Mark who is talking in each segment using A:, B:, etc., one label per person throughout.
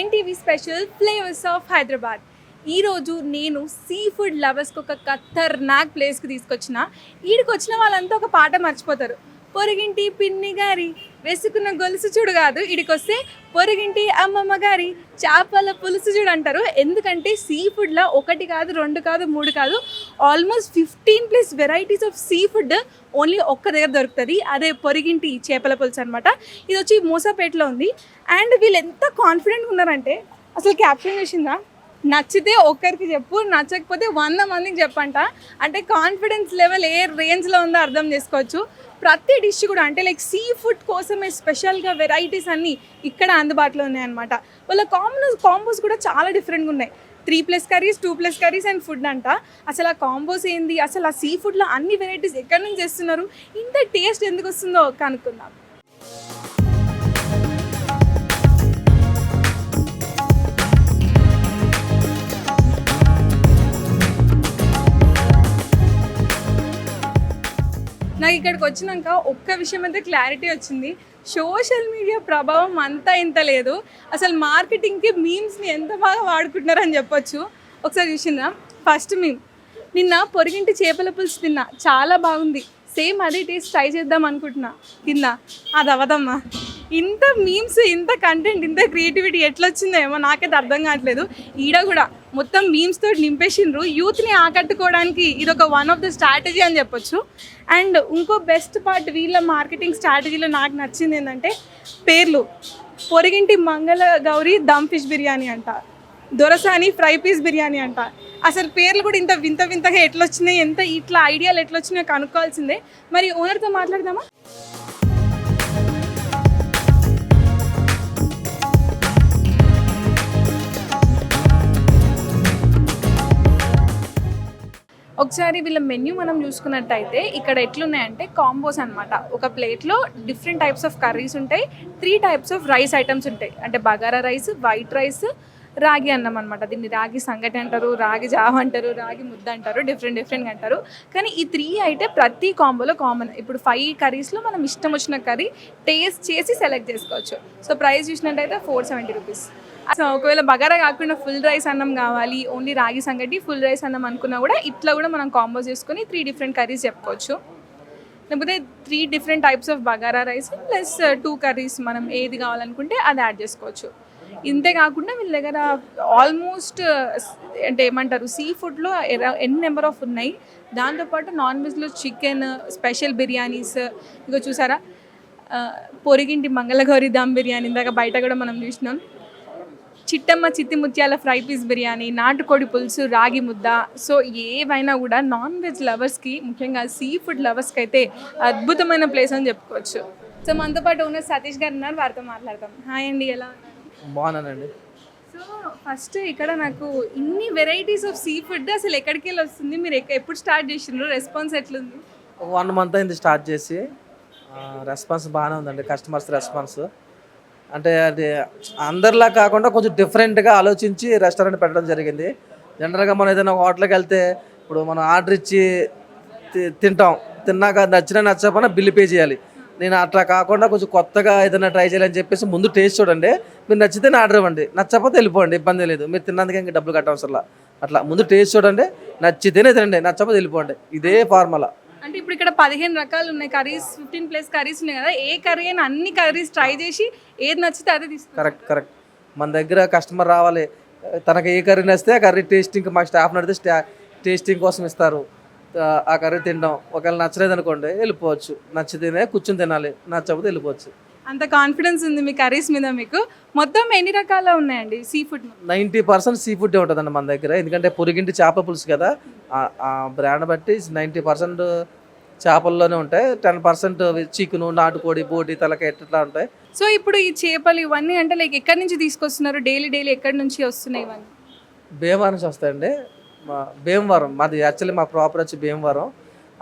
A: NTV special flavours of Hyderabad. ఈరోజు నేను sea food లవర్స్కి ఒక ఖతర్నాక్ ప్లేస్కి తీసుకొచ్చిన. ఈడికి వచ్చిన వాళ్ళంతా ఒక పాట మర్చిపోతారు. పొరిగింటి పిన్ని గారి వేసుకున్న గొలుసు చూడు కాదు ఇడికొస్తే వస్తే పొరుగింటి అమ్మమ్మ గారి చేపల పులుసు చూడు అంటారు. ఎందుకంటే సీ ఫుడ్లో ఒకటి కాదు రెండు కాదు మూడు కాదు almost fifteen plus varieties of seafood only ఒక్క దగ్గర దొరుకుతుంది. అదే పొరిగింటి చేపల పులుసు అనమాట ఇది వచ్చి మూసాపేటలో ఉంది. అండ్ వీళ్ళు ఎంత కాన్ఫిడెంట్గా ఉన్నారంటే అసలు క్యాప్షన్ చేసిందా? నచ్చితే ఒక్కరికి చెప్పు నచ్చకపోతే వంద మందికి చెప్పంట. అంటే కాన్ఫిడెన్స్ లెవెల్ ఏ రేంజ్లో ఉందో అర్థం చేసుకోవచ్చు. ప్రతి డిష్ కూడా అంటే లైక్ సీ ఫుడ్ కోసమే స్పెషల్గా వెరైటీస్ అన్నీ ఇక్కడ అందుబాటులో ఉన్నాయన్నమాట. వాళ్ళ కాంబోస్ కాంబోస్ కూడా చాలా డిఫరెంట్గా ఉన్నాయి. Three plus curries two plus curries and food అంట. అసలు ఆ కాంబోస్ ఏంది? అసలు ఆ సీ ఫుడ్లో అన్ని వెరైటీస్ ఎక్కడి నుంచి చేస్తున్నారు ఇంత టేస్ట్ ఎందుకు వస్తుందో కనుక్కుందాం. నాకు ఇక్కడికి వచ్చినాక ఒక్క విషయం అయితే క్లారిటీ వచ్చింది. సోషల్ మీడియా ప్రభావం అంతా ఇంత లేదు. అసలు మార్కెటింగ్కి మీమ్స్ని ఎంత బాగా వాడుకుంటున్నారని చెప్పొచ్చు. ఒకసారి చూసిందా? ఫస్ట్ మీమ్ నిన్న పొరిగింటి చేపల పులుసు తిన్నా. చాలా బాగుంది. సేమ్ అదే టేస్ట్ ట్రై చేద్దాం అనుకుంటున్నా. కింద. అది అవదమ్మా ఇంత మీమ్స్ ఇంత కంటెంట్ ఇంత క్రియేటివిటీ ఎట్లా వచ్చిందో ఏమో నాకైతే అర్థం కావట్లేదు. ఈడ కూడా మొత్తం మీమ్స్ తోటి నింపేసిండ్రు. యూత్ని ఆకట్టుకోవడానికి ఇది ఒక వన్ ఆఫ్ ద స్ట్రాటజీ అని చెప్పొచ్చు. అండ్ ఇంకో బెస్ట్ పార్ట్ వీళ్ళ మార్కెటింగ్ స్ట్రాటజీలో నాకు నచ్చింది ఏంటంటే పేర్లు. పొరిగింటి మంగళ గౌరి దమ్ ఫిష్ బిర్యానీ అంట. దొరసాని ఫ్రై పీస్ బిర్యానీ అంట. అసలు పేర్లు కూడా ఇంత వింత వింతగా ఎట్లా వచ్చినాయి ఎంత ఇట్లా ఐడియాలు ఎట్లా వచ్చినాయో కనుక్కోవాల్సిందే. మరి ఓనర్తో మాట్లాడదామా? ఒకసారి వీళ్ళ మెన్యూ మనం చూసుకున్నట్టయితే ఇక్కడ ఎట్లున్నాయంటే కాంబోస్ అన్నమాట. ఒక ప్లేట్లో డిఫరెంట్ టైప్స్ ఆఫ్ కర్రీస్ ఉంటాయి three types of rice items ఉంటాయి. అంటే బగారా రైస్ వైట్ రైస్ రాగి అన్నం అనమాట దీన్ని రాగి సంగటి అంటారు రాగి జావ అంటారు రాగి ముద్ద అంటారు డిఫరెంట్ డిఫరెంట్గా అంటారు. కానీ ఈ త్రీ అయితే ప్రతి కాంబోలో కామన్ ఇప్పుడు ఫైవ్ కర్రీస్లో మనం ఇష్టం వచ్చిన కర్రీ టేస్ట్ చేసి సెలెక్ట్ చేసుకోవచ్చు. సో ప్రైస్ చూసినట్టయితే ఫోర్ సెవెంటీ రూపీస్ సో ఒకవేళ బగారా కాకుండా ఫుల్ రైస్ అన్నం కావాలి ఓన్లీ రాగి సంగటి ఫుల్ రైస్ అన్నం అనుకున్నా కూడా ఇట్లా కూడా మనం కాంబో చేసుకొని త్రీ డిఫరెంట్ కర్రీస్ చెప్పుకోవచ్చు. లేకపోతే three different types of bagara rice plus two curries మనం ఏది కావాలనుకుంటే అది యాడ్ చేసుకోవచ్చు. ఇంతే కాకుండా వీళ్ళ దగ్గర ఆల్మోస్ట్ అంటే ఏమంటారు సీ ఫుడ్లో ఎన్ని నెంబర్ ఆఫ్ ఉన్నాయి. దాంతోపాటు నాన్ వెజ్లో చికెన్ స్పెషల్ బిర్యానీస్ ఇంకా చూసారా? పొరిగింటి మంగళగౌరి దమ్ బిర్యానీ ఇందాక బయట కూడా మనం చూసినాం. చిట్టమ్మ చిత్తి ముత్యాల ఫ్రై పీస్ బిర్యానీ నాటుకోడి పులుసు రాగి ముద్ద. సో ఏవైనా కూడా నాన్ వెజ్ లవర్స్కి ముఖ్యంగా సీ ఫుడ్ లవర్స్కి అయితే అద్భుతమైన ప్లేస్ అని చెప్పుకోవచ్చు. సో మనతో పాటు ఉన్న సతీష్ గారు ఉన్నారు వారితో మాట్లాడతాం హాయ్ అండి ఎలా ఉన్నారు?
B: బాగున్నానండి.
A: సో ఫస్ట్ ఇక్కడ నాకు ఇన్ని వెరైటీస్ ఆఫ్ సీ ఫుడ్ అసలు ఎక్కడికి వెళ్ళి వస్తుంది? మీరు ఎక్క- ఎప్పుడు స్టార్ట్ చేసిండ్రు? రెస్పాన్స్ ఎట్లుంది?
B: ఒక వన్ మంత్ అయింది స్టార్ట్ చేసి. రెస్పాన్స్ బాగానే ఉందండి. Customers response. అంటే అది అందరిలా కాకుండా కొంచెం డిఫరెంట్గా ఆలోచించి రెస్టారెంట్ పెట్టడం జరిగింది. జనరల్గా మనం ఏదైనా హోటల్కి వెళ్తే ఇప్పుడు మనం ఆర్డర్ ఇచ్చి తి- తింటాం. తిన్నాక నచ్చినా నచ్చకపోయినా బిల్లు పే చేయాలి. నేను అట్లా కాకుండా కొంచెం కొత్తగా ఏదైనా ట్రై చేయాలని చెప్పేసి ముందు టేస్ట్ చూడండి. మీరు నచ్చితే ఆర్డర్ ఇవ్వండి. నచ్చకపోతే వెళ్ళిపోండి. ఇబ్బంది లేదు. మీరు తిన్నందుకే ఇంకా డబ్బులు కట్టవసరం అట్లా ముందు టేస్ట్ చూడండి. నచ్చితేనే తినండి. నచ్చకపోతే వెళ్ళిపోండి. ఇదే ఫార్ములా.
A: అంటే ఇప్పుడు ఇక్కడ పదిహేను రకాలు ఉన్నాయి. కర్రీస్ ఫిఫ్టీన్ ప్లస్ కర్రీస్ ఉన్నాయి కదా. ఏ కర్రీ అయినా అన్ని కర్రీస్ ట్రై చేసి ఏది నచ్చితే అదే తీసుకుంటాం
B: కరెక్ట్ కరెక్ట్. మన దగ్గర కస్టమర్ రావాలి. తనకి ఏ కర్రీ నచ్చితే ఆ కర్రీ టేస్టింగ్ మా స్టాఫ్ నడితే స్టా టేస్టింగ్ కోసం ఇస్తారు. ఆ, కర్రీ తినడం ఒకవేళ నచ్చలేదు అనుకోండి వెళ్ళిపోవచ్చు. నచ్చితేనే కూర్చొని తినాలి. నచ్చకపోతే వెళ్ళిపోవచ్చు.
A: అంత కాన్ఫిడెన్స్ ఉంది మీ కర్రీస్ మీద మీకు. మొత్తం ఎన్ని రకాల ఉన్నాయండి sea food
B: ninety percent sea food ఉంటుందండి మన దగ్గర. ఎందుకంటే పొరిగింటి చేపల పులుసు కదా. ఆ- బ్రాండ్ బట్టి నైంటీ పర్సెంట్ చేపల్లోనే ఉంటాయి. టెన్ పర్సెంట్ చికెను నాటుకోడి బోటి తలకాయ ఇట్లా ఉంటాయి.
A: సో ఇప్పుడు ఈ చేపలు ఇవన్నీ అంటే లైక్ ఎక్కడి నుంచి తీసుకొస్తున్నారు? డైలీ డైలీ ఎక్కడి నుంచి వస్తున్నాయి ఇవన్నీ?
B: భీమవరం నుంచి వస్తాయండి. భీమవరం మాది యాక్చువల్లీ మా ప్రాపర్ వచ్చి భీమవరం.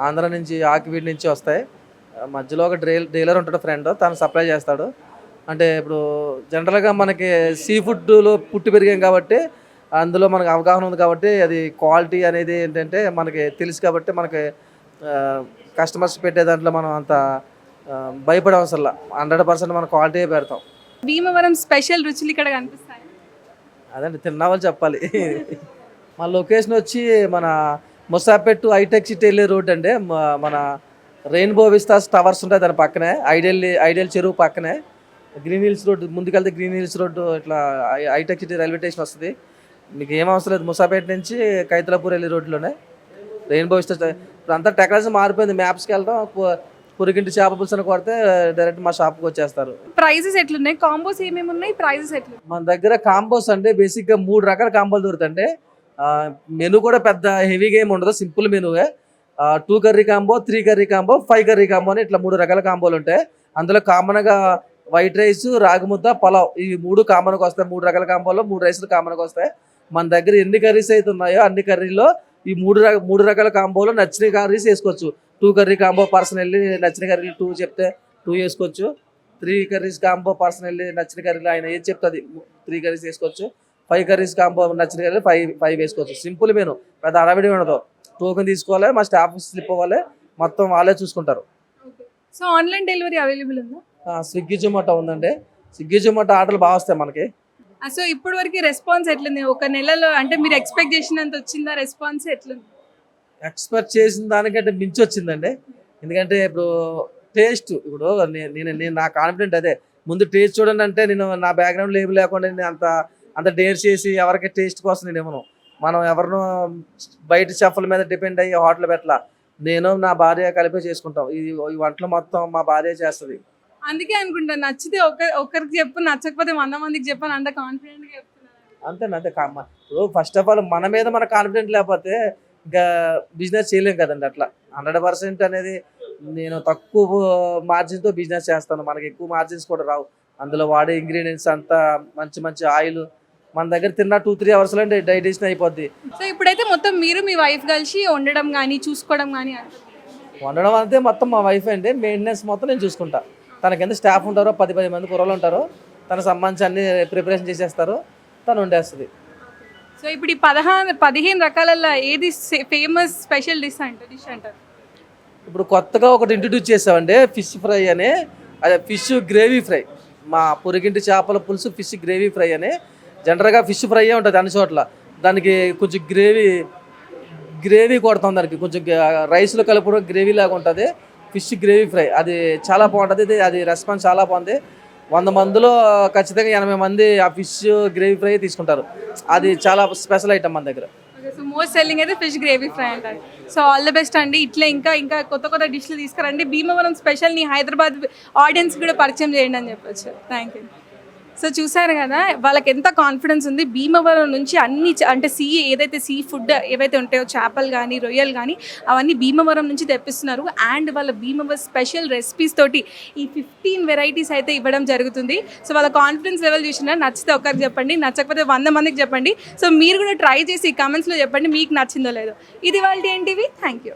B: ఆంధ్ర నుంచి ఆకివీడి నుంచి వస్తాయి. మధ్యలో ఒక డ్రైల్ డీలర్ ఉంటాడు ఫ్రెండ్ తను సప్లై చేస్తాడు. అంటే ఇప్పుడు జనరల్గా మనకి సీ ఫుడ్లో పుట్టి పెరిగాం కాబట్టి అందులో మనకు అవగాహన ఉంది కాబట్టి అది క్వాలిటీ అనేది ఏంటంటే మనకి తెలుసు కాబట్టి మనకి కస్టమర్స్ పెట్టే దాంట్లో మనం అంత భయపడే అవసరం హండ్రెడ్ పర్సెంట్ మనం క్వాలిటీ పెడతాం.
A: భీమవరం స్పెషల్ రుచులు ఇక్కడ కనిపిస్తాయి?
B: అదండి తిన్నామని చెప్పాలి. మా లొకేషన్ వచ్చి మన ముసాపేట్ టు హైటెక్ సిటీ వెళ్ళే రోడ్ అండి. మన రెయిన్బో విస్తాస్ టవర్స్ ఉంటాయి దాని పక్కనే. ఐడియల్ ఐడియల్ చెరువు పక్కనే. గ్రీన్ హిల్స్ రోడ్ ముందుకెళ్తే గ్రీన్ హిల్స్ రోడ్ ఇట్లా హైటెక్ సిటీ రైల్వే స్టేషన్ వస్తుంది. మీకు ఏం అవసరం లేదు. ముసాపేట్ నుంచి కైతలాపూర్ వెళ్ళే రోడ్లోనే రెయిన్బో విస్తాస్ ఇప్పుడు అంతా టెక్నాలజీ మారిపోయింది. మ్యాప్స్కి వెళ్తాం పు- పురిగింటి చేప పులుసు కొడితే డైరెక్ట్ మా షాప్కి వచ్చేస్తారు.
A: ప్రైజెస్ ఎట్లున్నాయి? కాంబోస్ ఏమేమి ఉన్నాయి ప్రైజెస్ ఎట్లున్నాయి?
B: మన దగ్గర కాంబోస్ అంటే బేసిక్గా మూడు రకాల కాంబోలు దొరుకుతాయండి. మెను కూడా పెద్ద హెవీగా ఏమి ఉండదు simple మెనువే two curry combo three curry combo five curry combo అని ఇట్లా మూడు రకాల కాంబోలు ఉంటాయి. అందులో కామన్గా వైట్ రైస్ రాగి ముద్ద పలావ్ ఈ మూడు కామన్గా వస్తాయి. మూడు రకాల కాంబోలో మూడు రైస్లు కామన్గా వస్తాయి. మన దగ్గర ఎన్ని కర్రీస్ అయితే ఉన్నాయో అన్ని కర్రీలో ఈ మూడు రక మూడు రకాల కాంబోలో నచ్చిన కర్రీస్ వేసుకోవచ్చు. టూ కర్రీ కాంబో పర్సన్ వెళ్ళి నచ్చిన కర్రీలు టూ చెప్తే టూ వేసుకోవచ్చు. త్రీ కర్రీస్ కాంబో పర్సన్ వెళ్ళి నచ్చిన కర్రీలు ఆయన ఏది చెప్తుంది త్రీ కర్రీస్ వేసుకోవచ్చు. ఫైవ్ కర్రీస్ కాంబో నచ్చిన కర్రీ ఫైవ్ ఫైవ్ వేసుకోవచ్చు. Simple menu. పెద్ద అడవిడి ఉండదు. టోకెన్ తీసుకోవాలి మా స్టాఫ్ స్లిప్ అవ్వాలి. మొత్తం వాళ్ళే చూసుకుంటారు.
A: సో ఆన్లైన్ డెలివరీ అవైలబుల్ ఉందా?
B: స్విగ్గీ జొమాటో ఉందండి. స్విగ్గీ జొమాటో ఆర్డర్లు బాగా వస్తాయి మనకి.
A: సో ఇప్పటి వరకు రెస్పాన్స్ ఎట్లుంది? ఒక నెలలో అంటే మీరు ఎక్స్పెక్ట్ చేసినంత వచ్చిందా? రెస్పాన్స్ ఎట్లుంది?
B: ఎక్స్పెక్ట్ చేసిన దానికంటే మించి వచ్చిందండి. ఎందుకంటే ఇప్పుడు టేస్ట్ ఇప్పుడు నేను నేను నా కాన్ఫిడెంట్ అదే. ముందు టేస్ట్ చూడండి అంటే నేను నా బ్యాక్గ్రౌండ్ లేబుల్ లేకుండా నేను అంత అంత డేర్ చేసి ఎవరికి టేస్ట్ కోసం నేను ఇవ్వను. మనం ఎవరినో బయట చెఫల మీద డిపెండ్ అయ్యి హోటల్ పెట్టలా. నేను నా భార్య కలిపి చేసుకుంటాం. ఈ ఈ వంటలు మొత్తం మా భార్య చేస్తుంది.
A: అందుకే అనుకుంటా నచ్చితే ఒక ఒకరికి చెప్పు నచ్చకపోతే వంద మందికి చెప్పని అంత కాన్ఫిడెంట్
B: అంతేనా? అంతే ఇప్పుడు ఫస్ట్ ఆఫ్ ఆల్ మన మీద మన కాన్ఫిడెంట్ లేకపోతే ఇంకా బిజినెస్ చేయలేం కదండి అట్లా. హండ్రెడ్ పర్సెంట్ అనేది నేను తక్కువ మార్జిన్తో బిజినెస్ చేస్తాను. మనకి ఎక్కువ మార్జిన్స్ కూడా రావు. అందులో వాడే ఇంగ్రీడియంట్స్ అంతా మంచి మంచి ఆయిల్ మన దగ్గర తిన్న టూ త్రీ అవర్స్లో డైజెషన్ అయిపోద్ది.
A: సో ఇప్పుడైతే మొత్తం మీరు మీ వైఫ్ కలిసి వండడం కానీ చూసుకోవడం కానీ
B: వండడం అంతే మొత్తం మా వైఫ్ అండి. మెయింటెనెన్స్ మొత్తం నేను చూసుకుంటా. తనకి ఎంత స్టాఫ్ ఉంటారో పది పది మంది కుర్రలు ఉంటారు తన సంబంధించి అన్ని ప్రిపరేషన్ చేసేస్తారు తను వండేస్తుంది.
A: సో ఇప్పుడు ఈ పదహారు పదిహేను రకాలలో ఏది ఫేమస్ స్పెషల్ డిష్ అంటారు డిష్ అంటారు?
B: ఇప్పుడు కొత్తగా ఒకటి ఇంట్రడ్యూస్ చేసామండి ఫిష్ ఫ్రై అని. అదే ఫిష్ గ్రేవీ ఫ్రై మా పొరిగింటి చేపల పులుసు ఫిష్ గ్రేవీ ఫ్రై అని. జనరల్గా ఫిష్ ఫ్రై ఉంటుంది అన్ని చోట్ల. దానికి కొంచెం గ్రేవీ గ్రేవీ కొడతాం దానికి. కొంచెం రైస్లో కలుపుకోవడం గ్రేవీ లాగా ఉంటుంది. ఫిష్ గ్రేవీ ఫ్రై అది చాలా బాగుంటుంది. ఇది అది రెస్పాన్స్ చాలా బాగుంది. వంద మందిలో ఖచ్చితంగా ఎనభై మంది ఆ ఫిష్ గ్రేవీ ఫ్రై తీసుకుంటారు. అది చాలా స్పెషల్ ఐటమ్ మన దగ్గర.
A: సో మోస్ట్ సెల్లింగ్ అయితే ఫిష్ గ్రేవీ ఫ్రై అంటారు. సో ఆల్ ద బెస్ట్ అండి. ఇట్లా ఇంకా ఇంకా కొత్త కొత్త డిష్లు తీసుకురండి. భీమవరం స్పెషల్ని హైదరాబాద్ ఆడియన్స్ కూడా పరిచయం చేయండి అని చెప్పొచ్చు. థ్యాంక్ యూ సో చూశారు కదా వాళ్ళకి ఎంత కాన్ఫిడెన్స్ ఉంది. భీమవరం నుంచి అన్ని అంటే సీ ఏదైతే సీ ఫుడ్ ఏవైతే ఉంటాయో చేపలు కానీ రొయ్యలు కానీ అవన్నీ భీమవరం నుంచి తెప్పిస్తున్నారు. అండ్ వాళ్ళ భీమవరం స్పెషల్ రెసిపీస్ తోటి ఈ ఫిఫ్టీన్ వెరైటీస్ అయితే ఇవ్వడం జరుగుతుంది. సో వాళ్ళ కాన్ఫిడెన్స్ లెవెల్ చూసినా నచ్చితే ఒకరికి చెప్పండి నచ్చకపోతే వంద మందికి చెప్పండి. సో మీరు కూడా ట్రై చేసి కమెంట్స్లో చెప్పండి మీకు నచ్చిందో లేదో. ఇది వాళ్ళ ఏంటివి? Thank you